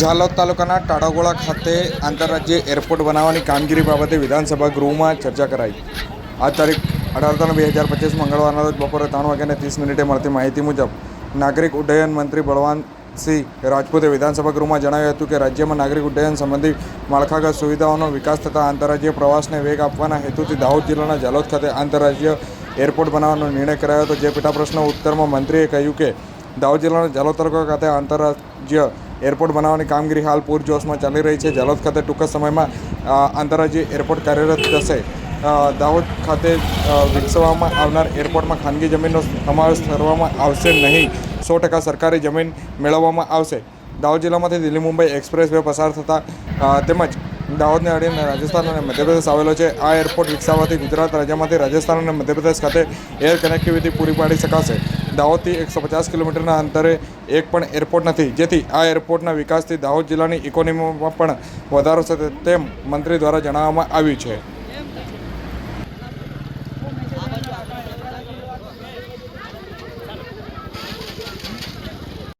ઝાલોદ તાલુકાના ટાડાગોળા ખાતે આંતરરાજ્ય એરપોર્ટ બનાવવાની કામગીરી બાબતે વિધાનસભા ગૃહમાં ચર્ચા કરાઈ. આ તારીખ અઢાર ત્રણ બે હજાર પચીસ મંગળવારના રોજ બપોરે ત્રણ વાગ્યાને ત્રીસ મિનિટે મળતી માહિતી મુજબ, નાગરિક ઉડ્ડયન મંત્રી બળવંતસિંહ રાજપૂતે વિધાનસભા ગૃહમાં જણાવ્યું હતું કે રાજ્યમાં નાગરિક ઉડ્ડયન સંબંધી માળખાગત સુવિધાઓનો વિકાસ થતાં આંતરરાજ્ય પ્રવાસને વેગ આપવાના હેતુથી દાહોદ જિલ્લાના ઝાલોદ ખાતે આંતરરાજ્ય એરપોર્ટ બનાવવાનો નિર્ણય કરાયો હતો. જે પેટા પ્રશ્નના ઉત્તરમાં મંત્રીએ કહ્યું કે, દાહોદ જિલ્લાના ઝાલોદ તાલુકા ખાતે આંતરરાજ્ય એરપોર્ટ બનાવવાની કામગીરી હાલ પૂરજોશમાં ચાલી રહી છે. જાલોદ ખાતે ટૂંક સમયમાં આંતરરાજ્ય એરપોર્ટ કાર્યરત થશે. દાહોદ ખાતે વિકસાવવામાં આવનાર એરપોર્ટમાં ખાનગી જમીનનો સમાવેશ કરવામાં આવશે નહીં. સો ટકા સરકારી જમીન મેળવવામાં આવશે. દાહોદ જિલ્લામાંથી દિલ્હી મુંબઈ એક્સપ્રેસ વે પસાર થતા તેમજ દાહોદને અડીને રાજસ્થાન અને મધ્યપ્રદેશ આવેલો છે. આ એરપોર્ટ વિકસાવવાથી ગુજરાત રાજ્યમાંથી રાજસ્થાન અને મધ્યપ્રદેશ ખાતે એર કનેક્ટિવિટી પૂરી પાડી શકાશે. દાહોદથી એકસો પચાસ કિલોમીટરના અંતરે એક પણ એરપોર્ટ નથી. જેથી આ એરપોર્ટના વિકાસથી દાહોદ જિલ્લાની ઇકોનોમીમાં પણ વધારો થશે તેમ મંત્રી દ્વારા જણાવવામાં આવ્યું છે.